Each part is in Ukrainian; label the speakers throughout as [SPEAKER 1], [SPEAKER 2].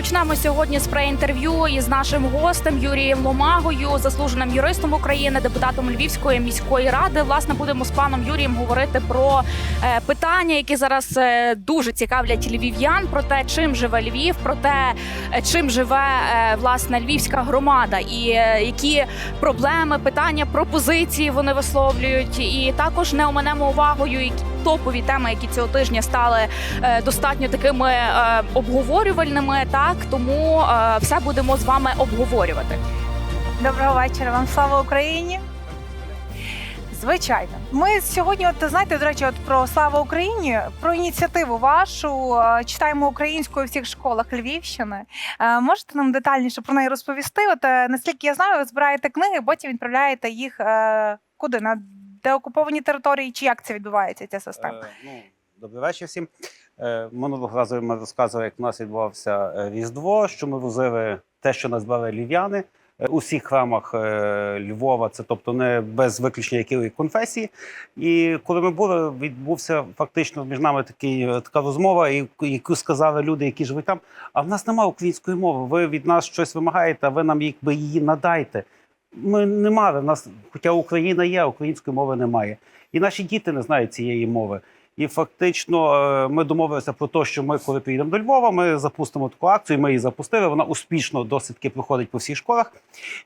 [SPEAKER 1] Почнемо сьогодні з преінтерв'ю із нашим гостем Юрієм Ломагою, заслуженим юристом України, депутатом Львівської міської ради. Власне, будемо з паном Юрієм говорити про е, питання, які зараз е, дуже цікавлять львів'ян, про те, чим живе Львів, про те, е, чим живе власне львівська громада, і які проблеми, питання, пропозиції вони висловлюють. І також не оминемо увагою які топові теми, які цього тижня стали достатньо такими обговорювальними. Так тому е, все будемо з вами обговорювати.
[SPEAKER 2] Доброго вечора вам. Слава Україні. Звичайно, ми сьогодні, от знаєте, до речі, от про слава Україні, про ініціативу вашу е, читаємо українською у всіх школах Львівщини. Е, Можете нам детальніше про неї розповісти? От наскільки я знаю, ви збираєте книги, потім відправляєте їх е, куди на деокуповані території, чи як це відбувається ця система?
[SPEAKER 3] Е, ну, добрий вечір всім. Е, Минулого разу ми розказували, як у нас відбувався е, Різдво, що ми возили те, що назбирали львів'яни. е, У всіх храмах Львова, це тобто не без виключення якої конфесії. І коли ми були, відбувся фактично між нами такий, така розмова, яку сказали люди, які живуть там. А в нас немає української мови. Ви від нас щось вимагаєте, а ви нам якби її надайте. Ми не мали в нас, хоча Україна є, української мови немає. І наші діти не знають цієї мови. І фактично е, ми домовилися про те, що ми, коли приїдемо до Львова, ми запустимо таку акцію. Ми її запустили. Вона успішно досить таки проходить по всіх школах.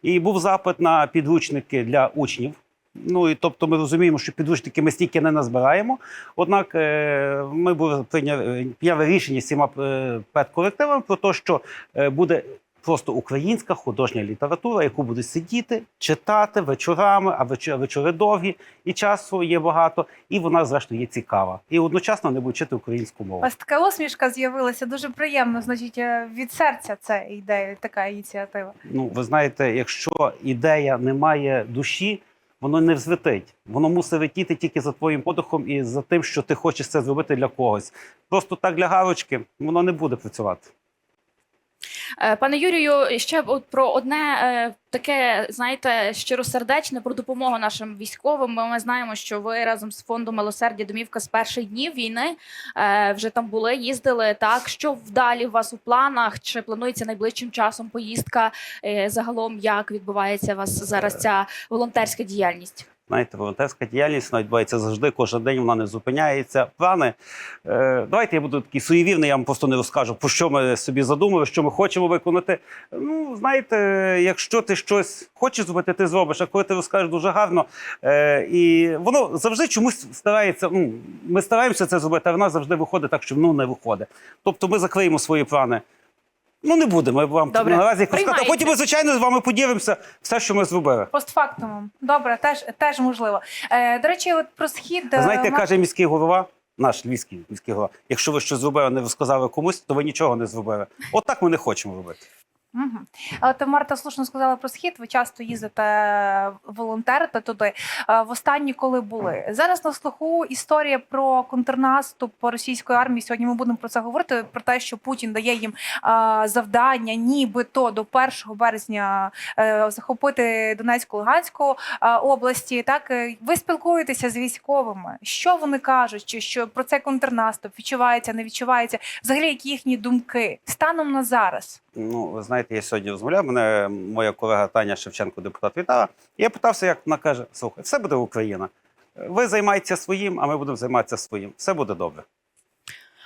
[SPEAKER 3] І був запит на підручники для учнів. Ну і тобто ми розуміємо, що підручники ми стільки не назбираємо. Однак е, ми були прийняли, прийняли рішення з цими е, педколективами про те, що е, буде просто українська художня література, яку будуть сидіти, читати вечорами, а вечори, вечори довгі, і часу є багато, і вона, зрештою, є цікава. І одночасно не будуть вчити українську мову.
[SPEAKER 2] вас така усмішка з'явилася дуже приємно. Значить, е, від серця це ідея, така ініціатива.
[SPEAKER 3] Ну, ви знаєте, якщо ідея не має душі, воно не взлетить. Воно мусить летіти тільки за твоїм подихом і за тим, що ти хочеш це зробити для когось. Просто так для галочки воно не буде працювати.
[SPEAKER 1] Е, Пане Юрію, ще про одне е, таке, знаєте, щиросердечне про допомогу нашим військовим. Ми, знаємо, що ви разом з фондом милосердя домівка з перших днів війни е, вже там були, їздили. Так що вдалі у вас у планах? Чи планується найближчим часом поїздка? Загалом як відбувається у вас зараз ця волонтерська діяльність?
[SPEAKER 3] Знаєте, волонтерська діяльність вона відбувається завжди, кожен день вона не зупиняється. Плани. Е, давайте я буду такий суєвірний, я вам просто не розкажу, про що ми собі задумали, що ми хочемо виконати. Ну, знаєте, якщо ти щось хочеш зробити, ти зробиш, а коли ти розкажеш дуже гарно. Е, і воно завжди чомусь старається. Ну, ми стараємося це зробити, а вона завжди виходить так, що ну не виходить. Тобто ми закриємо свої плани. Ну, не будемо вам
[SPEAKER 1] Добре.
[SPEAKER 3] наразі. А
[SPEAKER 1] Приймається.
[SPEAKER 3] потім ми, звичайно, з вами поділимося все, що ми зробили.
[SPEAKER 2] Постфактумом. Добре, теж, теж можливо. Е, до речі, от про схід.
[SPEAKER 3] Ви знаєте,
[SPEAKER 2] е,
[SPEAKER 3] як каже міський голова, наш львівський міський голова, якщо ви щось зробили, не розказали комусь, то ви нічого не зробили. От так ми не хочемо робити.
[SPEAKER 2] Угу. От Марта слушно сказала про схід. Ви часто їздите волонтерите туди. Е, Востаннє, коли були зараз на слуху історія про контрнаступ російської армії. Сьогодні ми будемо про це говорити. Про те, що Путін дає їм е, завдання, нібито до 1 березня е, захопити Донецьку Луганську е, області. Так Е, ви спілкуєтеся з військовими. Що вони кажуть? Чи що про цей контрнаступ відчувається, не відчувається? Взагалі, які їхні думки станом на зараз?
[SPEAKER 3] Ну, ви знаєте, я сьогодні розмовляв. Мене моя колега Таня Шевченко, депутат вітала. Я питався, як вона каже: слухай, все буде Україна. Ви займаєтеся своїм, а ми будемо займатися своїм. Все буде добре.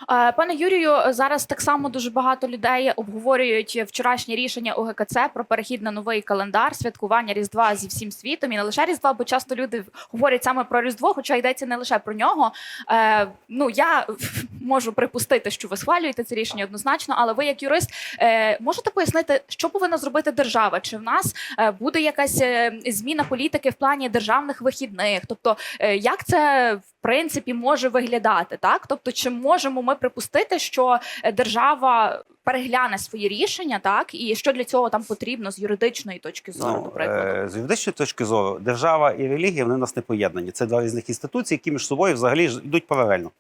[SPEAKER 1] Е, Пане Юрію, зараз так само дуже багато людей обговорюють вчорашнє рішення ОГКЦ про перехід на новий календар, святкування Різдва зі всім світом. І не лише Різдва, бо часто люди говорять саме про Різдво, хоча йдеться не лише про нього. Е, ну я можу припустити, що ви схвалюєте це рішення однозначно, але ви, як юрист, е, можете пояснити, що повинна зробити держава? Чи в нас е, буде якась е, зміна політики в плані державних вихідних? Тобто, як це в принципі може виглядати, так? Тобто, чи можемо ми припустити, що е, держава перегляне свої рішення, так і що для цього там потрібно з юридичної точки зору, до прикладу?
[SPEAKER 3] е, з юридичної точки зору, держава і релігія вони у нас не поєднані. Це два різних інституції, які між собою взагалі ж йдуть паралельно.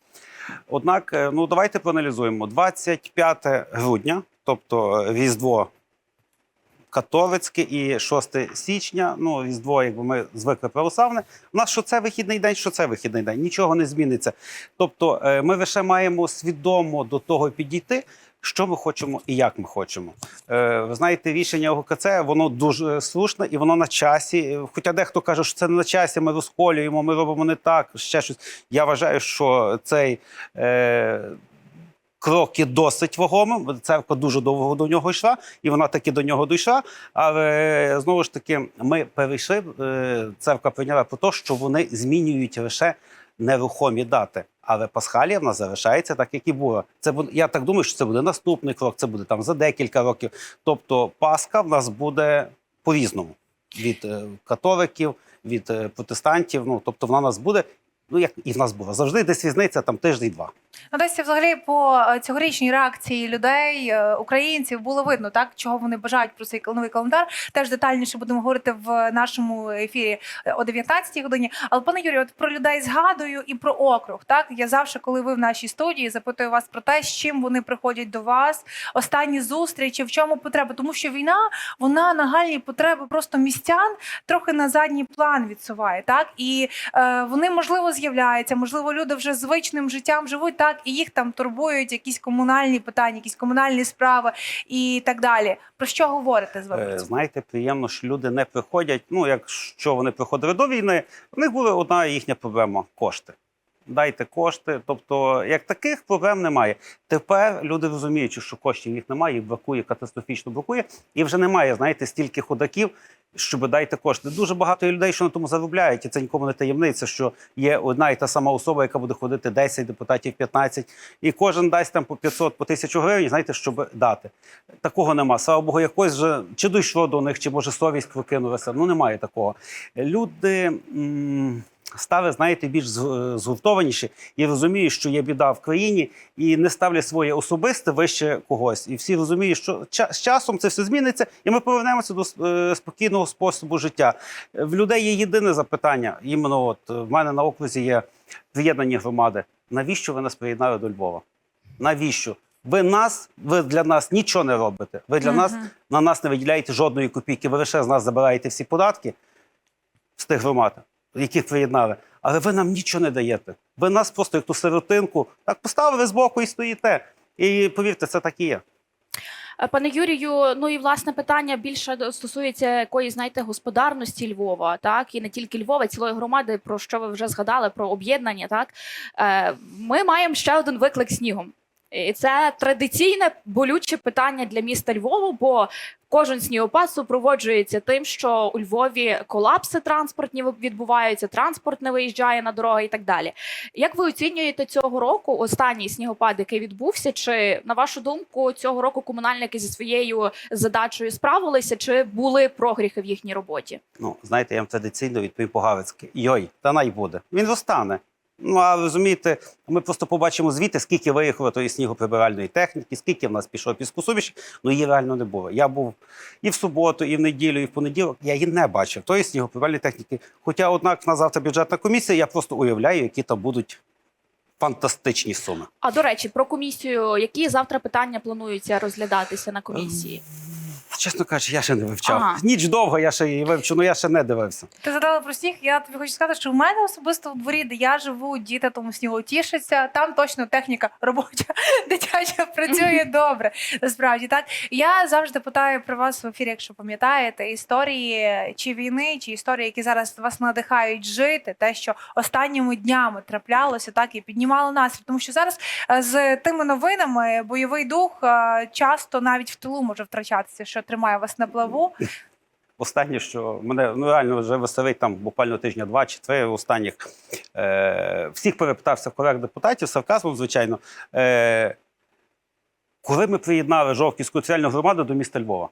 [SPEAKER 3] Однак, е, ну давайте проаналізуємо 25 грудня, тобто Різдво католицьке і 6 січня. Ну, Різдво, якби ми звикли православне. У нас що це вихідний день, що це вихідний день. Нічого не зміниться. Тобто, е, ми лише маємо свідомо до того підійти, що ми хочемо і як ми хочемо. Е, ви знаєте, рішення ОГКЦ воно дуже слушне і воно на часі. Хоча дехто каже, що це не на часі, ми розколюємо, ми робимо не так, ще щось. Я вважаю, що цей. Е, Крок є досить вагомим. Церква дуже довго до нього йшла, і вона таки до нього дійшла. Але знову ж таки, ми перейшли. е, Церква прийняла про те, що вони змінюють лише нерухомі дати. Але Пасхалія в нас залишається так, як і було. Це буде, я так думаю, що це буде наступний крок, це буде там за декілька років. Тобто Пасха в нас буде по-різному від е, католиків, від е, протестантів. Ну тобто вона в нас буде. Ну як і в нас була завжди десь різниця там тиждень-два.
[SPEAKER 2] Ну, десь взагалі по е, цьогорічній реакції людей, е, українців було видно, так чого вони бажають про цей новий календар. Теж детальніше будемо говорити в нашому ефірі е, о 19-й годині. Але пане Юрію, от про людей згадую і про округ. Так я завжди, коли ви в нашій студії, запитую вас про те, з чим вони приходять до вас, останні зустрічі, в чому потреба, тому що війна вона нагальні потреби просто містян трохи на задній план відсуває. Так і е, вони можливо з'являються, можливо, люди вже звичним життям живуть так, і їх там турбують якісь комунальні питання, якісь комунальні справи і так далі. Про що говорите з
[SPEAKER 3] Е,
[SPEAKER 2] вами?
[SPEAKER 3] Знаєте, приємно, що люди не приходять. Ну, якщо вони приходили до війни, в них була одна їхня проблема кошти. Дайте кошти. Тобто, як таких проблем немає. Тепер люди розуміють, що коштів їх немає, їх бракує, катастрофічно бракує, і вже немає, знаєте, стільки ходаків, щоб дайте кошти. Дуже багато людей, що на тому заробляють, і це нікому не таємниця, що є одна і та сама особа, яка буде ходити 10 депутатів, 15, і кожен дасть там по 500, по 1000 гривень, знаєте, щоб дати. Такого нема. Слава Богу, якось же чи дійшло до них, чи може совість прокинулася. Ну немає такого. Люди. М- Стали, знаєте, більш згуртованіші і розуміють, що є біда в країні, і не ставлять своє особисте вище когось. І всі розуміють, що з часом це все зміниться, і ми повернемося до е, спокійного способу життя. Е, В людей є єдине запитання. Іменно от е, в мене на окрузі є приєднані громади. Навіщо ви нас приєднали до Львова? Навіщо? Ви нас, ви для нас нічого не робите. Ви для нас на нас не виділяєте жодної копійки. Ви лише з нас забираєте всі податки з тих громад, яких приєднали. Але ви нам нічого не даєте. Ви нас просто як ту сиротинку так поставили збоку і стоїте. І повірте, це так і є.
[SPEAKER 1] Е, Пане Юрію, ну і власне питання більше стосується якоїсь, знаєте, господарності Львова, так і не тільки Львова, цілої громади, про що ви вже згадали, про об'єднання. Так е, ми маємо ще один виклик снігом. І це традиційне болюче питання для міста Львова, бо кожен снігопад супроводжується тим, що у Львові колапси транспортні відбуваються, транспорт не виїжджає на дороги і так далі. Як ви оцінюєте цього року останній снігопад, який відбувся? Чи на вашу думку цього року комунальники зі своєю задачею справилися, чи були прогріхи в їхній роботі?
[SPEAKER 3] Ну, знаєте, я вам традиційно відповім по-галицьки. Йой, та най буде. Він розтане. Ну, а розумієте, ми просто побачимо звідти, скільки виїхало тої снігоприбиральної техніки, скільки в нас пішло піскосуміші. Ну, її реально не було. Я був і в суботу, і в неділю, і в понеділок. Я її не бачив. Тої снігоприбиральної техніки. Хоча, однак, на завтра бюджетна комісія, я просто уявляю, які там будуть фантастичні суми.
[SPEAKER 1] А до речі, про комісію, які завтра питання плануються розглядатися на комісії?
[SPEAKER 3] Чесно кажучи, я ще не вивчав.
[SPEAKER 1] Ага.
[SPEAKER 3] Ніч довго я ще її вивчу, але я ще не дивився.
[SPEAKER 2] Ти задала про сніг. Я тобі хочу сказати, що в мене особисто в дворі, де я живу, діти тому снігу тішаться. Там точно техніка робоча, дитяча працює добре. Насправді так. Я завжди питаю про вас в ефірі, якщо пам'ятаєте, історії чи війни, чи історії, які зараз вас надихають жити, те, що останніми днями траплялося, так і піднімало настрій. Тому що зараз е, з тими новинами бойовий дух е, часто навіть в тилу може втрачатися, що тримає вас на плаву.
[SPEAKER 3] Останнє, що мене ну, реально вже веселить там буквально тижня два чи три останніх. Е, всіх перепитався колег депутатів, сарказмом, звичайно. Е, коли ми приєднали Жовківську соціальну громаду до міста Львова?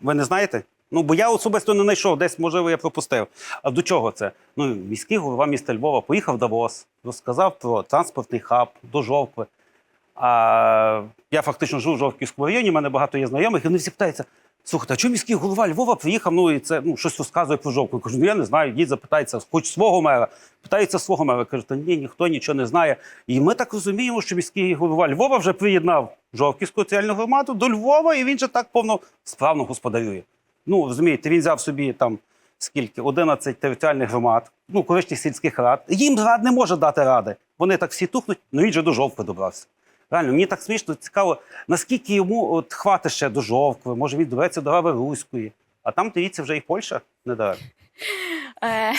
[SPEAKER 3] Ви не знаєте? Ну, бо я особисто не знайшов, десь, можливо, я пропустив. А до чого це? Ну, міський голова міста Львова поїхав в Давос, розказав про транспортний хаб до Жовкви. А я фактично живу в Жовківському районі, в мене багато є знайомих, і вони всі питаються: слухайте, а чому міський голова Львова приїхав? Ну і це ну щось розказує про Жовкву. Я кажу, ну я не знаю, йдіть запитається, хоч свого мера. Питається свого мера. Кажу, та ні, ніхто нічого не знає. І ми так розуміємо, що міський голова Львова вже приєднав Жовківську соціальну громаду до Львова, і він же так повно справно господарює. Ну розумієте, він взяв собі там. Скільки 11 територіальних громад, ну колишніх сільських рад. Їм рад не може дати ради. Вони так всі тухнуть. Ну він же до жовтви добрався. Реально, мені так смішно, цікаво, наскільки йому от хватить ще до Жовкви, може він доведеться до Гаверуської, а там, дивіться, вже і Польща недалеко.
[SPEAKER 1] Е,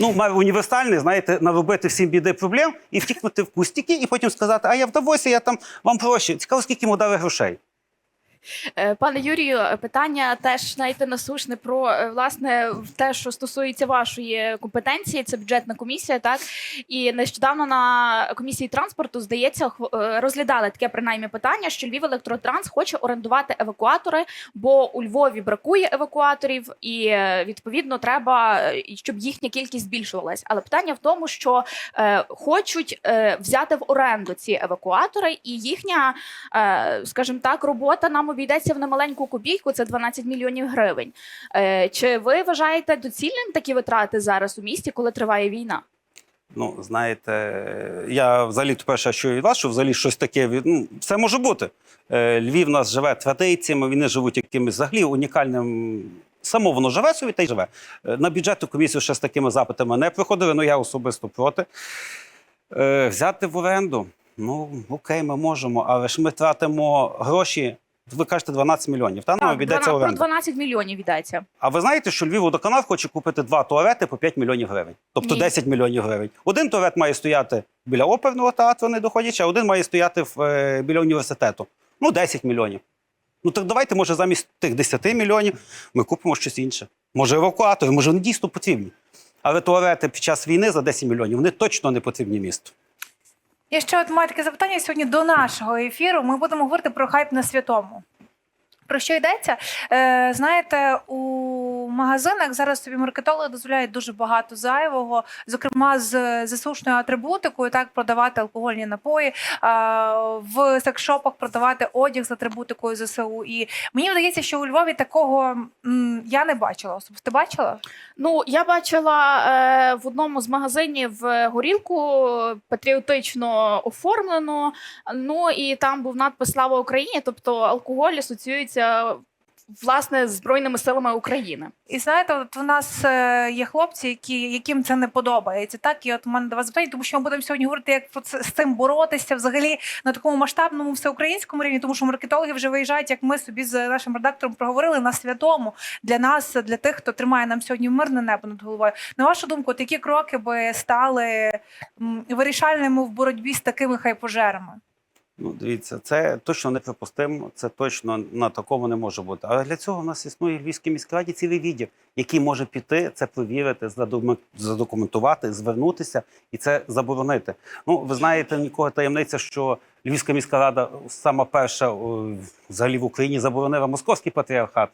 [SPEAKER 3] Ну, має універсальний, знаєте, наробити всім біди проблем і втікнути в кустики, і потім сказати, а я в Давосі, я там вам проще. Цікаво, скільки йому дали грошей.
[SPEAKER 1] Е, Пане Юрію, питання теж знаєте насушне про е, власне те, що стосується вашої компетенції. Це бюджетна комісія, так і нещодавно на комісії транспорту здається е, розглядали таке принаймні питання, що Львів електротранс хоче орендувати евакуатори, бо у Львові бракує евакуаторів, і відповідно треба, щоб їхня кількість збільшувалась. Але питання в тому, що е, хочуть е, взяти в оренду ці евакуатори, і їхня, е, скажімо так, робота нам обійдеться в немаленьку копійку, це 12 мільйонів гривень. Е, чи ви вважаєте доцільним такі витрати зараз у місті, коли триває війна?
[SPEAKER 3] Ну, знаєте, я взагалі перше, що від вас, що взагалі щось таке ну, все може бути. Е, Львів нас живе традиціями, вони живуть якимось взагалі унікальним. Само воно живе собі та й живе. Е, На бюджетну комісію ще з такими запитами не приходили, але я особисто проти. Взяти в оренду. Ну, окей, ми можемо, але ж ми тратимо гроші. Ви кажете 12 мільйонів. Та нам
[SPEAKER 1] Так,
[SPEAKER 3] обійдеться
[SPEAKER 1] 12, про 12 мільйонів йдеться.
[SPEAKER 3] А ви знаєте, що Львів водоканал хоче купити два туалети по 5 мільйонів гривень, тобто
[SPEAKER 1] Ні.
[SPEAKER 3] 10 мільйонів гривень. Один туалет має стояти біля оперного театру, не доходячи, а один має стояти в, е, біля університету. Ну, 10 мільйонів. Ну так давайте, може, замість тих 10 мільйонів ми купимо щось інше. Може, евакуатори, може, вони дійсно потрібні. Але туалети під час війни за 10 мільйонів вони точно не потрібні місту.
[SPEAKER 2] Я ще от маю таке запитання сьогодні до нашого ефіру. Ми будемо говорити про хайп на святому. Про що йдеться? Е, знаєте, у магазинах зараз собі маркетологи дозволяють дуже багато зайвого, зокрема з засушною атрибутикою, так продавати алкогольні напої, е, в секшопах продавати одяг з атрибутикою ЗСУ. І мені здається, що у Львові такого я не бачила. Особисто бачила?
[SPEAKER 1] Ну, я бачила е, в одному з магазинів е, горілку патріотично оформлену. Ну і там був надпис Слава Україні, тобто алкоголь асоціюється власне Збройними силами України.
[SPEAKER 2] І знаєте, от у нас е, є хлопці, які, яким це не подобається. Так, і от у мене до вас запитання, тому що ми будемо сьогодні говорити, як про це з цим боротися взагалі на такому масштабному всеукраїнському рівні, тому що маркетологи вже виїжджають, як ми собі з нашим редактором проговорили на святому для нас, для тих, хто тримає нам сьогодні мирне небо над головою. На вашу думку, от які кроки би стали вирішальними в боротьбі з такими хайпожерами?
[SPEAKER 3] Ну, дивіться, це точно неприпустимо, це точно на такому не може бути. Але для цього в нас існує в Львівській міськраді цілий відділ, який може піти, це перевірити, задокументувати, звернутися і це заборонити. Ну, ви знаєте, нікого таємниця, що Львівська міська рада сама перша взагалі в Україні заборонила московський патріархат.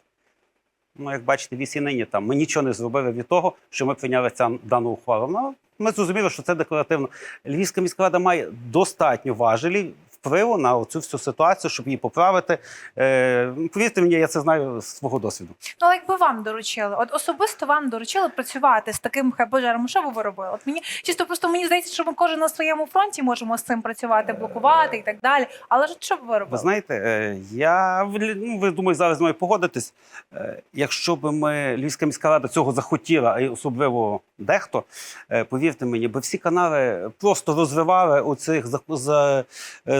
[SPEAKER 3] Ну, як бачите, вісь і нині там. Ми нічого не зробили від того, що ми прийняли ця дану ухвалу. Ну, ми зрозуміли, що це декларативно. Львівська міська рада має достатньо важелів впливу на цю всю ситуацію, щоб її поправити. Е, повірте мені, я це знаю з свого досвіду.
[SPEAKER 2] Ну, але якби вам доручили, от особисто вам доручили працювати з таким хайпожером, що би ви робили? От мені чисто просто мені здається, що ми кожен на своєму фронті можемо з цим працювати, блокувати і так далі. Але ж що б ви
[SPEAKER 3] Ви знаєте, е, я ну, ви думаю, зараз з мною погодитесь. Е, Якщо б ми Львівська міська рада цього захотіла, а особливо дехто, е, повірте мені, би всі канали просто розвивали оцих е,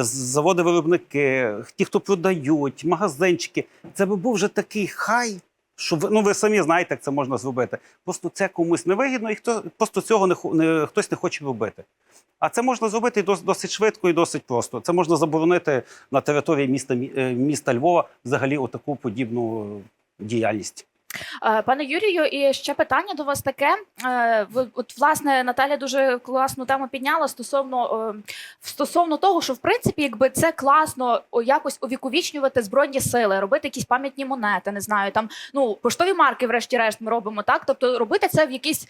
[SPEAKER 3] заводи-виробники, ті, хто продають, магазинчики. Це би був вже такий хай. Що ви, ну ви самі знаєте, як це можна зробити. Просто це комусь невигідно, і хто просто цього не, не хтось не хоче робити. А це можна зробити дос- досить швидко і досить просто. Це можна заборонити на території міста е, міста Львова взагалі отаку подібну діяльність.
[SPEAKER 1] Е, Пане Юрію, і ще питання до вас таке. Е, От власне Наталя дуже класну тему підняла стосовно е, стосовно того, що в принципі, якби це класно якось увіковічнювати збройні сили, робити якісь пам'ятні монети, не знаю, там ну поштові марки, врешті-решт, ми робимо так. Тобто робити це в якийсь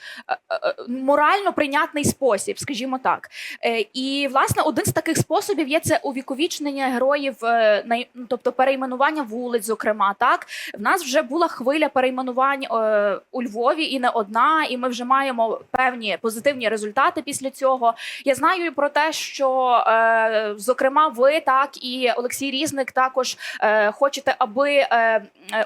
[SPEAKER 1] морально прийнятний спосіб, скажімо так. І власне один з таких способів є це увіковічнення героїв, ну, тобто перейменування вулиць, зокрема, так. В нас вже була хвиля перейменувань е, у Львові і не одна, і ми вже маємо певні позитивні результати після цього. Я знаю про те, що е, зокрема ви так і Олексій Різник також е, хочете, аби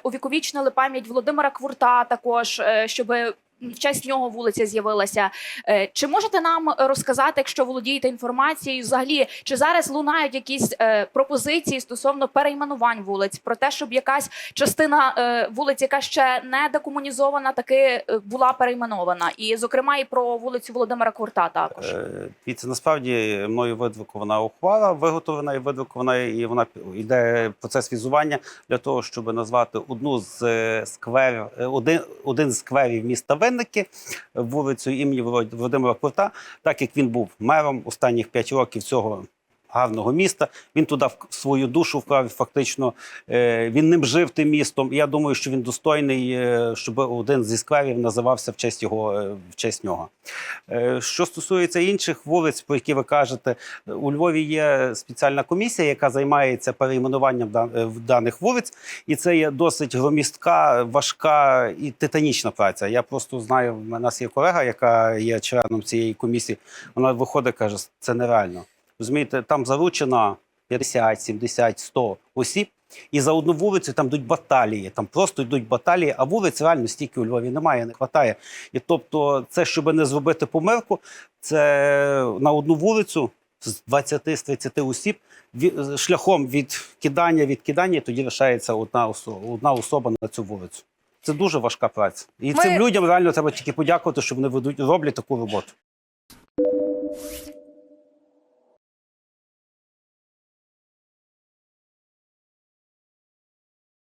[SPEAKER 1] увіковічнили пам'ять Володимира Квурта, також е, щоб в честь нього вулиця з'явилася. Е, Чи можете нам розказати, якщо володієте інформацією, взагалі, чи зараз лунають якісь е, пропозиції стосовно перейменувань вулиць, про те, щоб якась частина е, вулиць, яка ще не декомунізована, таки була перейменована, і зокрема і про вулицю Володимира Курта також.
[SPEAKER 3] Е, Дивіться, насправді мною видрукована ухвала, виготовлена і видрукована, і вона йде процес візування для того, щоб назвати одну з скверів, е, один, один з скверів міста Винники, вулицю імені Володимира Курта, так як він був мером останніх 5 років цього. Гарного міста він туди в свою душу вклав. Фактично е, він ним жив тим містом. Я думаю, що він достойний, е, щоб один зі скверів називався в честь його е, в честь нього. Що стосується інших вулиць, про які ви кажете, у Львові є спеціальна комісія, яка займається перейменуванням даних вулиць, і це є досить громістка, важка і титанічна праця. Я просто знаю, в нас є колега, яка є членом цієї комісії. Вона виходить, каже, це нереально. Розумієте, там заручено 50, 70, 100 осіб. І за одну вулицю там йдуть баталії, там просто йдуть баталії, а вулиць реально стільки у Львові немає, не вистачає. І тобто, це, щоб не зробити помилку, це на одну вулицю з 20 з 30 осіб шляхом від кидання від кидання, тоді лишається одна особа, одна особа на цю вулицю. Це дуже важка праця. І
[SPEAKER 2] Ми-
[SPEAKER 3] цим людям реально треба тільки подякувати, що вони ведуть роблять таку роботу.